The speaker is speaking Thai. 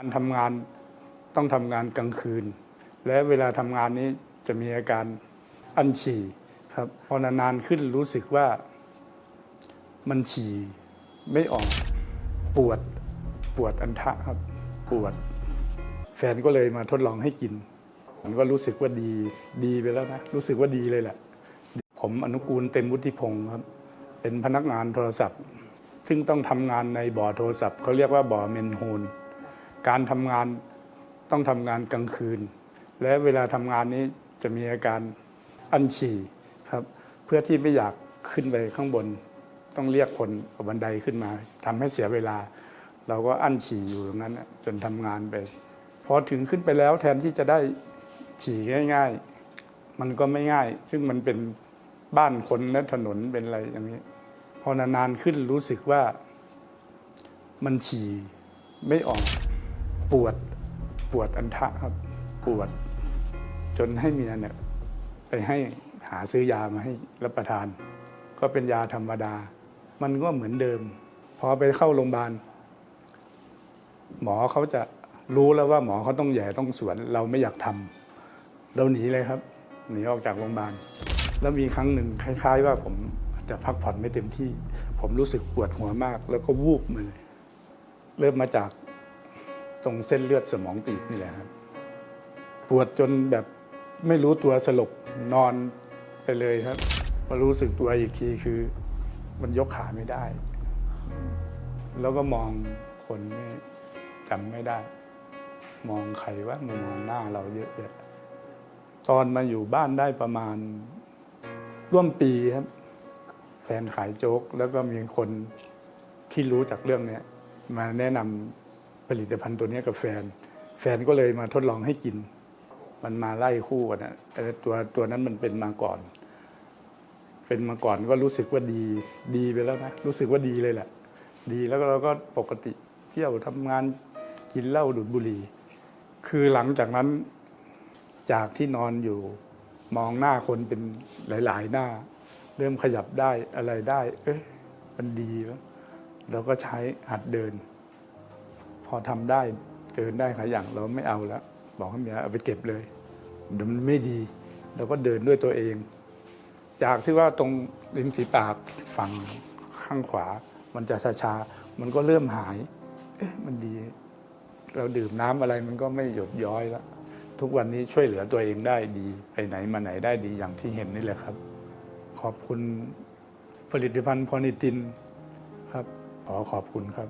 การทำงานต้องทำงานกลางคืน และเวลาทำงานนี้จะมีอาการอันฉี่ครับพอนานๆขึ้นรู้สึกว่ามันฉี่ไม่ออกปวดปวดอันทะครับปวด แฟนก็เลยมาทดลองให้กินผมก็รู้สึกว่าดีดีไปแล้วนะ รู้สึกว่าดีเลยแหละ ผมอนุกูลเต็มวุฒิพงศ์ครับ เป็นพนักงานโทรศัพท์ ซึ่งต้องทำงานในบ่อโทรศัพท์เขาเรียกว่าบ่อเมนโฮน การทำงานต้องทำงานกลางคืน และเวลาทำงานนี้จะมีอาการอันฉี่ครับ เพื่อที่ไม่อยากขึ้นไปข้างบน ต้องเรียกคนเอาบันไดขึ้นมาทำให้เสียเวลา เราก็อั้นฉี่อยู่ตรงนั้นจนทำงานไปพอถึงขึ้นไปแล้วแทนที่จะได้ฉี่ง่าย ๆ มันก็ไม่ง่าย ซึ่งมันเป็นบ้านคนและถนนเป็นอะไรอย่างนี้ พอนานๆขึ้นรู้สึกว่ามันฉี่ไม่ออก ปวดปวดอันทะครับปวด จนให้เมียเนี่ยไปให้หาซื้อยามาให้รับประทาน ก็เป็นยาธรรมดา มันก็เหมือนเดิม พอไปเข้าโรงพยาบาล หมอเขาจะรู้แล้วว่าหมอเขาต้องแย่ต้องสวน เราไม่อยากทำเราหนีเลยครับหนีออกจากโรงพยาบาล แล้วมีครั้งหนึ่งคล้าย ๆ ว่าผมจะพักผ่อนไม่เต็มที่ ผมรู้สึกปวดหัวมาก แล้วก็วูบมาเลย เริ่มมาจาก รงเส้นเลือดสมองตีบนี่แหละครับปวดจนแบบไม่รู้ตัวสลบนอนไปเลยครับมารู้สึกตัวอีกทีคือมันยกขาไม่ได้ แล้วก็มองคนไม่จำไม่ได้ มองใครว่ามามองหน้าเราเยอะแยะตอนมาอยู่บ้านได้ประมาณ ร่วมปีครับ แฟนขายโจ๊กแล้วก็มีคนที่รู้จากเรื่องนี้มาแนะนำ ผลิตภัณฑ์ตัวนี้กับแฟน แฟนก็เลยมาทดลองให้กิน มันมาไล่คู่กันนะต่ตัวตัวนั้นมันเป็นมาก่อน เป็นมาก่อนก็รู้สึกว่าดีดีไปแล้วนะรู้สึกว่าดีเลยแหละ ดีแล้วเราก็ปกติเที่ยวทำงานกินเหล้าดูดบุหรี่ คือหลังจากนั้นจากที่นอนอยู่มองหน้าคนเป็นหลาย ๆ หน้า เริ่มขยับได้อะไรได้ เอ๊ะมันดีวเราก็ใช้หัดเดิน พอทำได้เดินได้ขยันเราไม่เอาแล้ว บอกให้เมียเอาไปเก็บเลยเดี๋ยวมันไม่ดีเราก็เดินด้วยตัวเอง จากที่ว่าตรงริมฝีปากฝั่งข้างขวา มันจะชาๆมันก็เริ่มหาย เอ๊ะมันดี เราดื่มน้ำอะไรมันก็ไม่หยดย้อยแล้วทุกวันนี้ช่วยเหลือตัวเองได้ดี ไปไหนมาไหนได้ดีอย่างที่เห็นนี่แหละครับ ขอบคุณผลิตภัณฑ์พอนิตินครับ ขอขอบคุณครับ